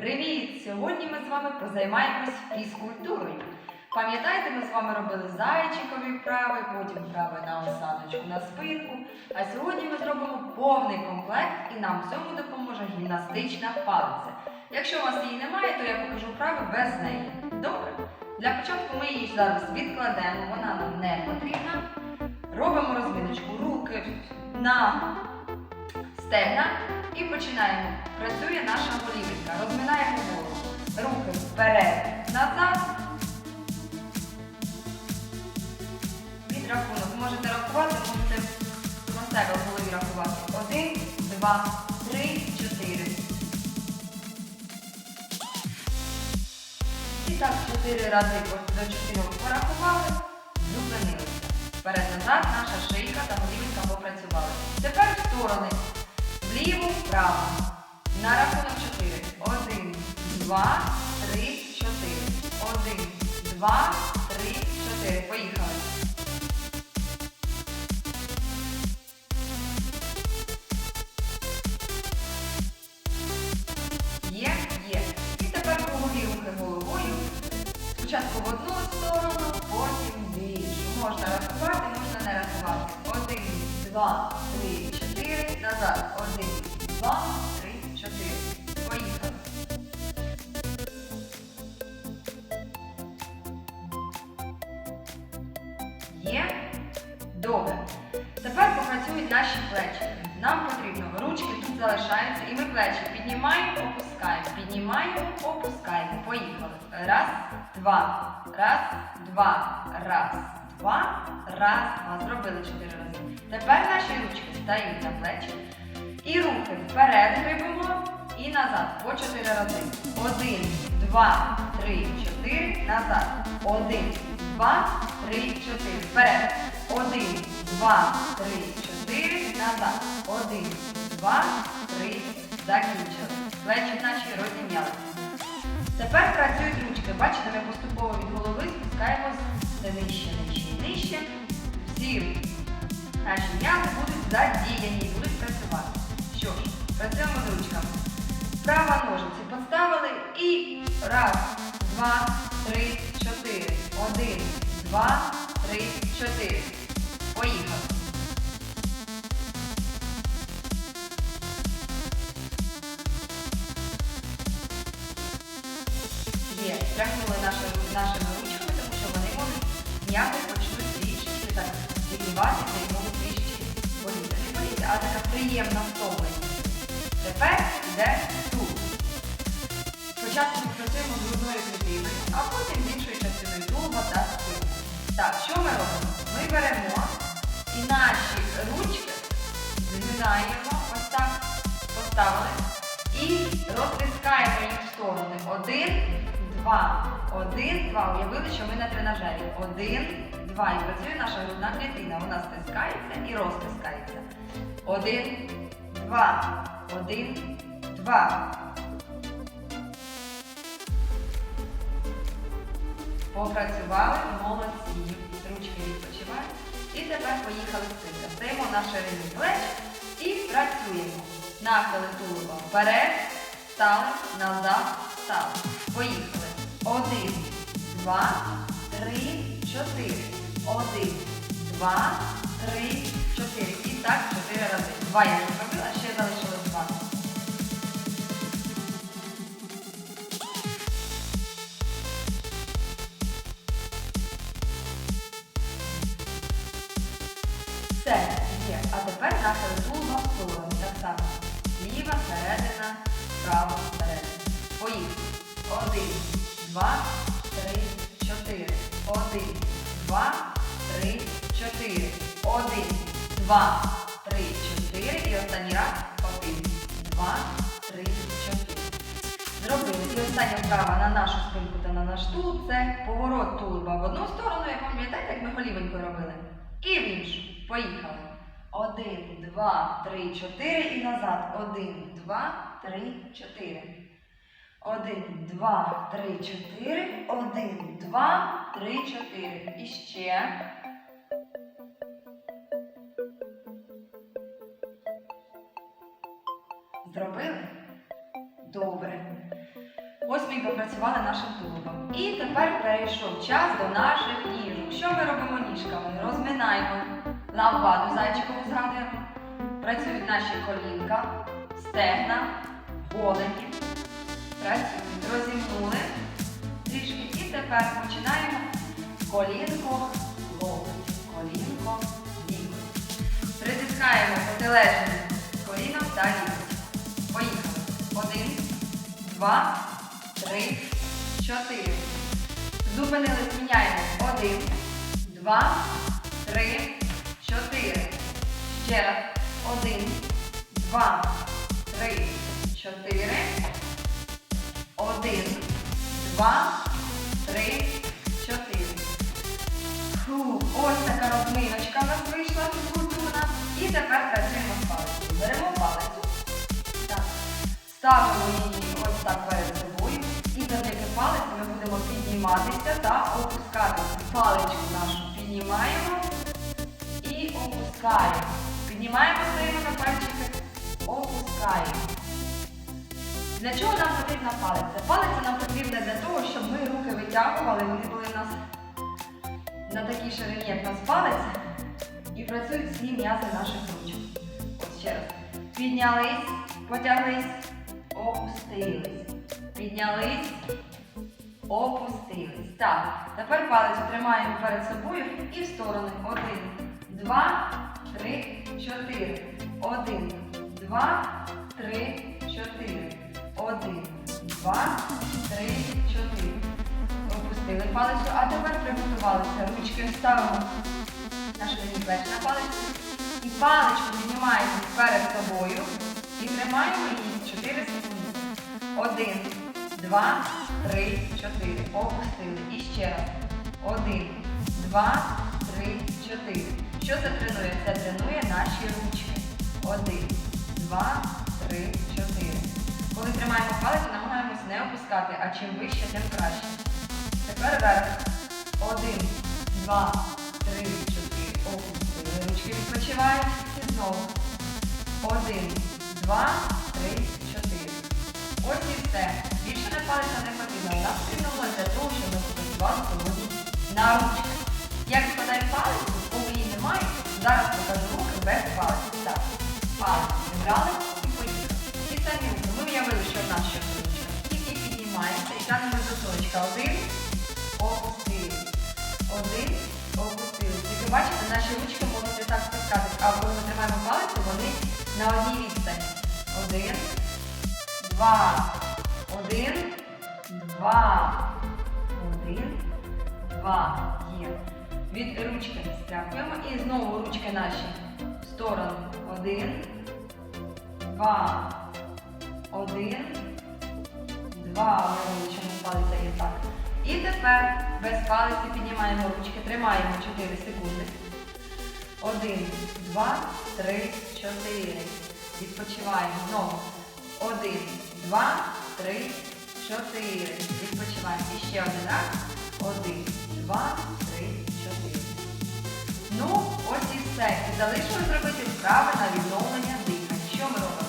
Привіт! Сьогодні ми з вами позаймаємось фізкультурою. Пам'ятаєте, ми з вами робили зайчикові вправи, потім вправи на осадочку на спинку. А сьогодні ми зробимо повний комплект і нам в цьому допоможе гімнастична палиця. Якщо у вас її немає, то я покажу вправи без неї. Добре? Для початку ми її зараз відкладемо, вона нам не потрібна. Робимо розминочку руки на стегна і починаємо. Працює наша голівенька. Розминаємо голову. Руки вперед, назад. Підрахунок. Можете рахувати, можете на себе в голові рахувати. Один, два, три, чотири. І так чотири рази до чотирьох порахували, зупинилися. Вперед-назад наша шийка та голівенька Вправо. На рахунок чотири. Один, два, три, чотири. Один, два, три, чотири. Поїхали. Є, є. І тепер кругові рухи головою. Спочатку в одну сторону, потім в іншу. Можна рахувати, можна не рахувати. Один, два, три, чотири. Назад. Один, два, три, чотири. Поїхали. Є? Добре. Тепер попрацюють наші плечі. Нам потрібно ручки тут залишаються, і ми плечі піднімаємо, опускаємо, піднімаємо, опускаємо. Поїхали. Раз, два, раз, два, раз, два, раз, два. Зробили чотири рази. Тепер наші ручки стають на плечі. І руки вперед грибимо і назад. По чотири рази. Один, два, три, чотири. Назад. Один, два, три, чотири. Вперед. Один, два, три, чотири. Назад. Один, два, три. Закінчили. Плечі наші розім'яли. Тепер працюють ручки. Бачите, ми поступово від голови спускаємось все нижче, нижче нижче. Всі наші м'язи будуть задіяні будуть працювати. Права ножиці поставили і раз, два, три, чотири. Один, два, три, чотири. Поїхали. Є, тряхнули наші, нашими ручками, тому що вони можуть м'яко почнуть трішечки так зігріватися і можуть трішечки боліти. Не боліти, а така приємна втомленість. Тепер йде. Спочатку працюємо з одною клітиною, а потім з іншою частиною тулуба та спинки. Так, що ми робимо? Ми беремо і наші ручки згинаємо, ось так поставили, і розтискаємо їх в сторони. Один, два, один, два. Уявили, що ми на тренажері. Один, два. І працює наша грудна клітина. Вона стискається і розтискається. Один, два, один, два. Попрацювали, молодці. Ручки відпочивають. І тепер поїхали з цим. Стаємо на ширині плеч і працюємо. Нахили тулуба вперед, стали, назад, стали. Поїхали. Один, два, три, чотири. Один, два, три, чотири. І так чотири рази. Два я права, середина. Поїхали. Один, два, три, чотири. Один, два, три, чотири. Один, два, три, чотири. І останній раз. Один, два, три, чотири. Зробили. І остання вправа на нашу спинку та на наш тулуб це поворот тулуба в одну сторону, як пам'ятаєте, як ми голівенькою робили. І в іншу. Поїхали. Один, два, три, чотири і назад. Один, два, три, чотири. Один, два, три, чотири. Один, два, три, чотири. І ще. Зробили? Добре. Ось ми і попрацювали нашим тулубом. І тепер перейшов час до наших ніжок. Що ми робимо ніжками? Розминаємо ламбаду зайчикову згадуємо. Працюють наші колінка, стегна, голені. Працюють. Розімнули трішки. І тепер починаємо колінко, локоть, колінко, лікоть. Притискаємо протилежним коліном та лікоть. Поїхали. Один, два, три, чотири. Зупинились, міняємо. Один, два, три, чотири. Ще раз. Один, два, три, чотири. Один, два, три, чотири. Фу, ось така розминочка в нас вийшла фізкультурна. І тепер працюємо з палицею. Беремо палицю. Так. Ставимо її ось так перед собою. І завдяки палиці ми будемо підніматися та опускатися. Паличку нашу опускаємо. Піднімаємо стоїмо на пальчики, опускаємо. Для чого нам потрібна палиця? Палиця нам потрібна для того, щоб ми руки витягували, вони були у нас на такій ширині, як у нас палець, і працюють всі м'язи наших ручок. Ось ще раз. Піднялись, потяглись, опустились. Піднялись, опустились. Так, тепер палець тримаємо перед собою і в сторони. Один, два, три, чотири. Один, два, три, чотири. Один, два, три, чотири. Опустили палицю, а тепер приготувалися. Ручки ставимо на ширині плеч на палицю. І паличку піднімаємо перед собою і тримаємо її 4 секунди. Один, два, три, чотири. Опустили. І ще раз. Один, два, три, чотири. Що це тренує? Це тренує наші ручки. Один, два, три, чотири. Коли тримаємо палицю, намагаємось не опускати, а чим вище, тим краще. Тепер вверх. Один, два, три, чотири. Опустили. Ручки відпочивають. І знову. Один, два, три, чотири. Ось і все. Більше не палиця не потрібно. Нам потрібно для того, щоб ми попрацювали сьогодні на ручках. Зібрали і поїхали. Ті самі. Ми уявили, що ще ручка. Тільки піднімається і тягнемо до сонечка. Один, опустили. Один, опустили. Тільки бачите, наші ручки можуть так спускатись, а коли ми тримаємо палицю, вони на одній відстані. Один, два, один, два, один, два. Є. Від ручки стряхуємо і знову ручки наші в сторону. Один, два, один, два. Ми палиця є так. І тепер без палиці піднімаємо ручки, тримаємо 4 секунди. Один, два, три, чотири. Відпочиваємо знову. Один, два, три, чотири. Відпочиваємо. І ще один раз. Один, два, три, чотири. Ну, ось і все. І залишилось зробити вправи на відновлення дихання. Що ми робимо?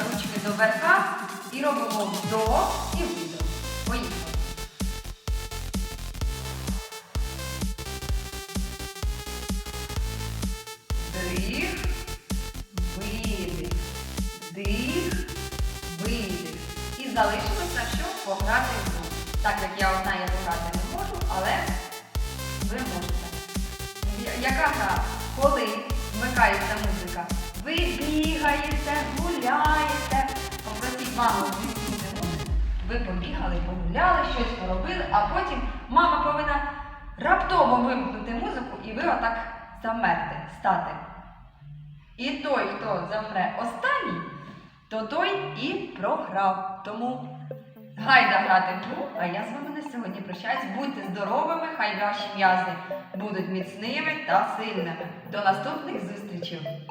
Ручки до верха і робимо вдох і видох. Поїхали. Вдих, видих, вдих, видих. І залишилося, що пограти в гру. Так як я одна я пограти не можу, але ви можете. Яка гра? Коли вмикається музика, ви бігаєте, гуляєте, попросіть маму. Ви побігали, погуляли, щось поробили, а потім мама повинна раптово вимкнути музику і ви отак замерте, стати. І той, хто замре останній, то той і програв. Тому гайда грати в а я з вами на сьогодні прощаюсь. Будьте здоровими, хай ваші м'язи будуть міцними та сильними. До наступних зустрічей!